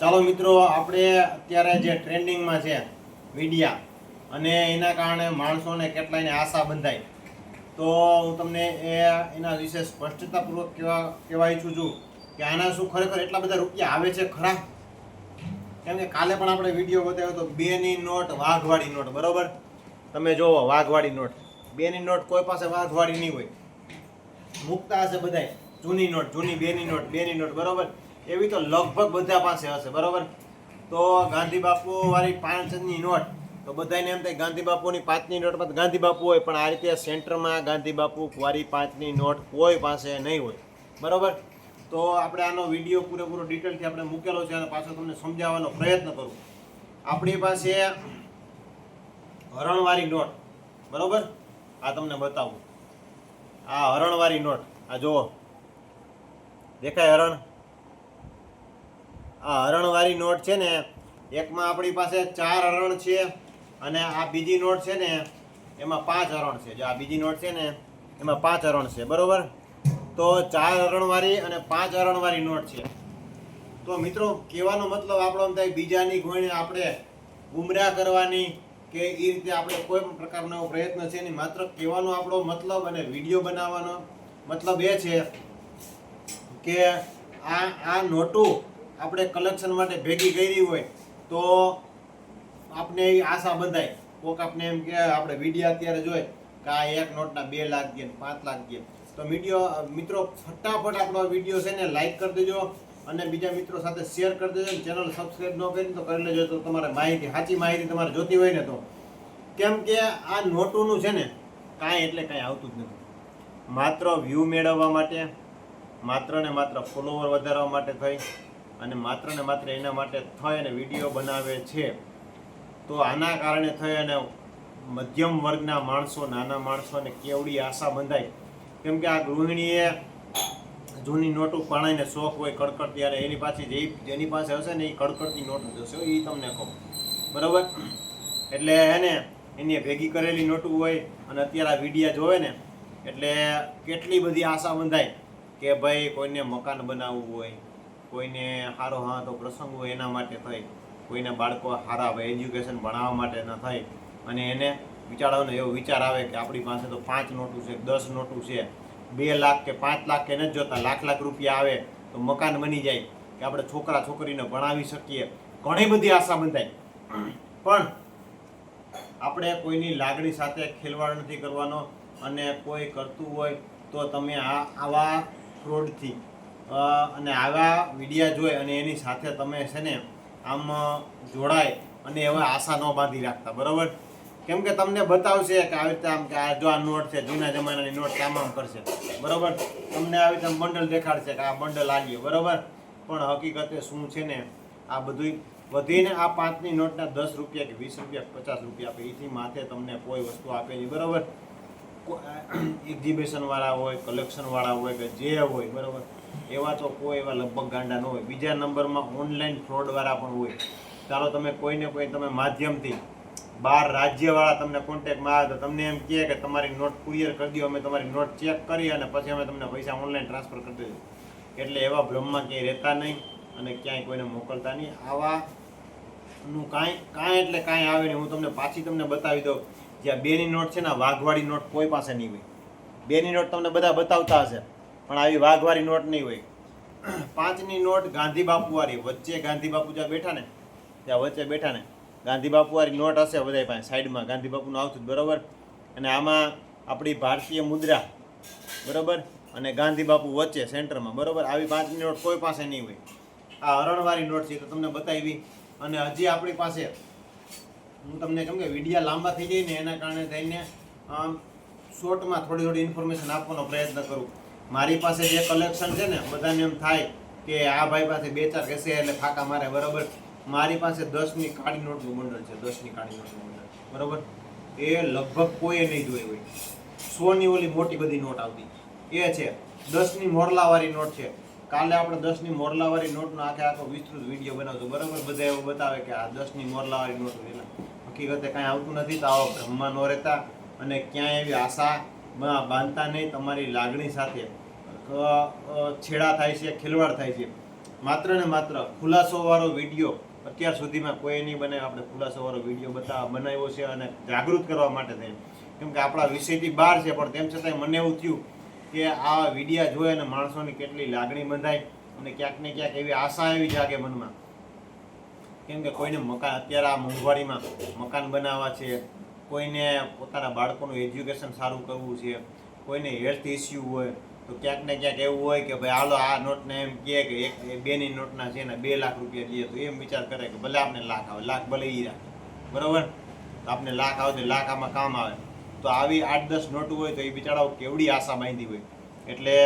ચાલો મિત્રો, આપણે અત્યારે જે ટ્રેન્ડિંગમાં છે મીડિયા અને એના કારણે માણસોને કેટલાયને આશા બંધાય. તો હું તમને એ, એના વિશે સ્પષ્ટતાપૂર્વક કહેવા કહેવા ઈચ્છું છું કે આના શું ખરેખર એટલા બધા રૂપિયા આવે છે ખરા? કેમ કે કાલે પણ આપણે વીડિયો બતાવ્યો હતો, બેની નોટ, વાઘવાળી નોટ, બરોબર? તમે જોવો, વાઘવાળી નોટ. બેની નોટ કોઈ પાસે વાઘવાળી નહીં હોય. મૂકતા હશે બધાય. જૂની નોટ, જૂની બેની નોટ બેની નોટ, બરોબર? એવી તો લગભગ બધા પાસે હશે, બરોબર? તો ગાંધી બાપુ વાળી પાંચની નોટ, તો બધાને એમ થાય ગાંધી બાપુની પાંચની નોટમાં ગાંધી બાપુ હોય, પણ આ રીતે સેન્ટરમાં ગાંધી બાપુ વાળી પાંચની નોટ કોઈ પાસે નહીં હોય, બરોબર? તો આપણે આનો વીડિયો પૂરેપૂરો ડિટેલથી આપણે મૂકેલો છે અને પાછો તમને સમજાવવાનો પ્રયત્ન કરું. આપણી પાસે હરણવાળી નોટ, બરોબર? આ તમને બતાવું. આ હરણવાળી નોટ, આ જુઓ. દેખાય હરણ? આ હરણવાળી નોટ છે ને, એકમાં આપણી પાસે ચાર હરણ છે અને આ બીજી નોટ છે ને, એમાં પાંચ હરણ છે. જો આ બીજી નોટ છે ને, એમાં પાંચ હરણ છે. બરાબર? તો ચાર હરણવાળી અને પાંચ હરણવાળી નોટ છે. તો મિત્રો, કહેવાનો મતલબ આપણો એમ થાય, બીજાની ગોળીને આપણે ગુમરાહ કરવાની કે એ રીતે આપણે કોઈ પણ પ્રકારનો એવો પ્રયત્ન છે નહીં. માત્ર કહેવાનો આપણો મતલબ અને વીડિયો બનાવવાનો મતલબ એ છે કે આ આ નોટો આપણે કલેક્શન માટે ભેગી કરી હોય તો આપને આશા બંધાય. કોક આપણે એમ કે આપણે વીડિયો અત્યારે જોઈ કે આ એક નોટના બે લાખ ગયા પાંચ લાખ ગયા. તો વીડિયો, મિત્રો, ફટાફટ આપણો વીડિયો છે ને લાઈક કરી દેજો અને બીજા મિત્રો સાથે શેર કરી દેજો ચેનલ સબસ્ક્રાઈબ ન કરી તો કરી લેજો. તો તમારે માહિતી, સાચી માહિતી તમારે જોતી હોય ને તો. કેમ કે આ નોટોનું છે ને કાંઈ એટલે કાંઈ આવતું જ નથી. માત્ર વ્યૂ મેળવવા માટે, માત્ર ને માત્ર ફોલોવર વધારવા માટે થઈ. અને માત્ર ને માત્ર એના માટે થઈ અને વીડિયો બનાવે છે. તો આના કારણે થઈ અને મધ્યમ વર્ગના માણસો, નાના માણસોને કેવડી આશા બંધાય. કેમ કે આ ગૃહિણીએ જૂની નોટ પાણાઈને શોખ હોય કડકડ ત્યારે એની પાછી જે જેની પાસે હશે ને એ કડકડતી નોટ જ હશે એ તમને કહું બરાબર? એટલે એને એની ભેગી કરેલી નોટું હોય અને અત્યારે આ વિડીયા જોવે ને, એટલે કેટલી બધી આશા બંધાય કે ભાઈ કોઈને મકાન બનાવવું હોય કોઈને સારો હા તો પ્રસંગ એના માટે થાય કોઈને બાળકો સારા હોય એજ્યુકેશન ભણાવવા માટે ના થાય અને એને વિચારવાનો એવો વિચાર આવે કે આપણી પાસે તો પાંચ નોટું છે, દસ નોટું છે, બે લાખ કે પાંચ લાખ કે નથી જોતા, લાખ લાખ રૂપિયા આવે તો મકાન બની જાય કે આપણે છોકરા છોકરીને ભણાવી શકીએ. ઘણી બધી આશા બંધાય. પણ આપણે કોઈની લાગણી સાથે ખેલવાડ નથી કરવાનો અને કોઈ કરતું હોય તો તમે આ આવા ફ્રોડથી અને આવા વિડીયા જોઈ અને એની સાથે તમે છે ને આમ જોડાય અને એવા આશા ન બાંધી રાખતા, બરાબર? કેમ કે તમને બતાવશે કે આવી રીતે આમ કે આ જો આ નોટ છે, જૂના જમાનાની નોટ આમ આમ કરશે, બરાબર? તમને આવી રીતે બંડલ દેખાડશે કે આ બંડલ આવીએ બરાબર? પણ હકીકતે શું છે ને, આ બધું વધીને આ પાંચની નોટના દસ રૂપિયા કે વીસ રૂપિયા પચાસ રૂપિયા આપે, એથી માથે તમને કોઈ વસ્તુ આપે નહીં, બરાબર? એક્ઝિબિશન વાળા હોય કલેક્શન વાળા હોય કે જે હોય, બરાબર? એવા તો કોઈ એવા લગભગ ગાંડા ન હોય. બીજા નંબરમાં ઓનલાઈન ફ્રોડવાળા પણ હોય. ચાલો તમે કોઈને કોઈ તમે માધ્યમથી બહાર રાજ્યવાળા તમને કોન્ટેક્ટમાં આવે તો તમને એમ કહે કે તમારી નોટ કુરિયર કરી દો, અમે તમારી નોટ ચેક કરી અને પછી અમે તમને પૈસા ઓનલાઈન ટ્રાન્સફર કરી દઈશું એટલે એવા ભ્રમમાં ક્યાંય રહેતા નહીં અને ક્યાંય કોઈને મોકલતા નહીં. આવા નું કાંઈ કાંઈ એટલે કાંઈ આવે નહીં. હું તમને પાછી તમને બતાવી દઉં. જ્યાં બેની નોટ છે ને વાઘવાળી નોટ કોઈ પાસે નહીં હોય. બેની નોટ તમને બધા બતાવતા હશે, પણ આવી વાઘવાળી નોટ નહીં હોય. પાંચની નોટ ગાંધી બાપુવાળી, વચ્ચે ગાંધી બાપુ જ્યાં બેઠા ને ત્યાં વચ્ચે બેઠા ને ગાંધી બાપુવાળી નોટ હશે બધા પાસે, સાઈડમાં. ગાંધી બાપુનું આવતું બરાબર. અને આમાં આપણી ભારતીય મુદ્રા, બરાબર? અને ગાંધી બાપુ વચ્ચે, સેન્ટરમાં, બરાબર? આવી પાંચની નોટ કોઈ પાસે નહીં હોય. આ હરણવાળી નોટ છે તો તમને બતાવી. અને હજી આપણી પાસે હું તમને કેમ કે વિડીયા લાંબા થઈ જાય ને એના કારણે થઈને, આમ શોર્ટમાં થોડી થોડી ઇન્ફોર્મેશન આપવાનો પ્રયત્ન કરું. મારી પાસે જે કલેક્શન છે ને, બધાને એમ થાય કે આ ભાઈ પાસે બે ચાર કહેશે એટલે ફાકા મારે, બરાબર? મારી પાસે દસની કાળી નોટનું બંડલ છે, દસની કાળી નોટનું બંડલ બરાબર? એ લગભગ કોઈએ નહીં જોઈ હોય. સોની ઓલી મોટી બધી નોટ આવતી. એ છે, દસની મોરલાવાળી નોટ છે. કાલે આપણે દસની મોરલાવાળી નોટનો આખે આખો વિસ્તૃત વીડિયો બનાવશું. બરાબર? બધા એવું બતાવે કે આ દસની મોરલાવાળી નોટ એટલે હકીકતે કાંઈ આવતું નથી તો આવો ભ્રમમાં ન રહેતા અને ક્યાંય એવી આશા બાંધતા નહીં તમારી લાગણી સાથે. છેડા થાય છે, ખેલવાડ થાય છે. માત્ર ને માત્ર ખુલાસોવાળો વીડિયો અત્યાર સુધીમાં કોઈ નહીં બને. આપણે ખુલાસોવાળો વીડિયો બતાવ બનાવ્યો છે અને જાગૃત કરવા માટે થઈને. કેમ કે આપણા વિષયથી બહાર છે, પણ તેમ છતાંય મને એવું થયું કે આ વિડીયા જોઈ અને માણસોની કેટલી લાગણી બંધાય અને ક્યાંક ને ક્યાંક એવી આશા એવી જાગે મનમાં. કેમ કે કોઈને મકાન, અત્યારે આ મોંઘવારીમાં મકાન બનાવવા છે, કોઈને પોતાના બાળકોનું એજ્યુકેશન સારું કરવું છે, કોઈને હેલ્થ ઇસ્યુ હોય, તો ક્યાંક ને ક્યાંક એવું હોય કે ભાઈ હાલો આ નોટને એમ કહે કે એક બેની નોટના છે ને બે લાખ રૂપિયા દઈએ, તો એમ વિચાર કરે કે ભલે આપણે લાખ આવે, લાખ ભલે એ રાખે, બરાબર? તો આપણે લાખ આવે તો લાખ આમાં કામ આવે. તો આવી આઠ દસ નોટ હોય તો એ બિચારાઓ કેવડી આશા બાંધી હોય. એટલે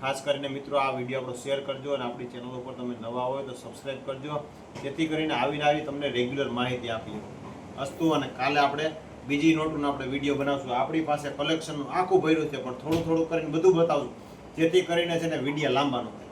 ખાસ કરીને મિત્રો, આ વીડિયો આપણો શેર કરજો અને આપણી ચેનલ ઉપર તમે નવા હોય તો સબસ્ક્રાઈબ કરજો. જેથી કરીને આવીને આવી તમને રેગ્યુલર માહિતી આપીએ. અસ્તુ અને કાલે આપણે બીજી નોટનું આપણે વીડિયો બનાવશું. આપણી પાસે કલેક્શનનું આખું ભર્યું છે, પણ થોડું થોડું કરીને બધું બતાવશું જેથી કરીને છે ને વીડિયો લાંબાનો થાય.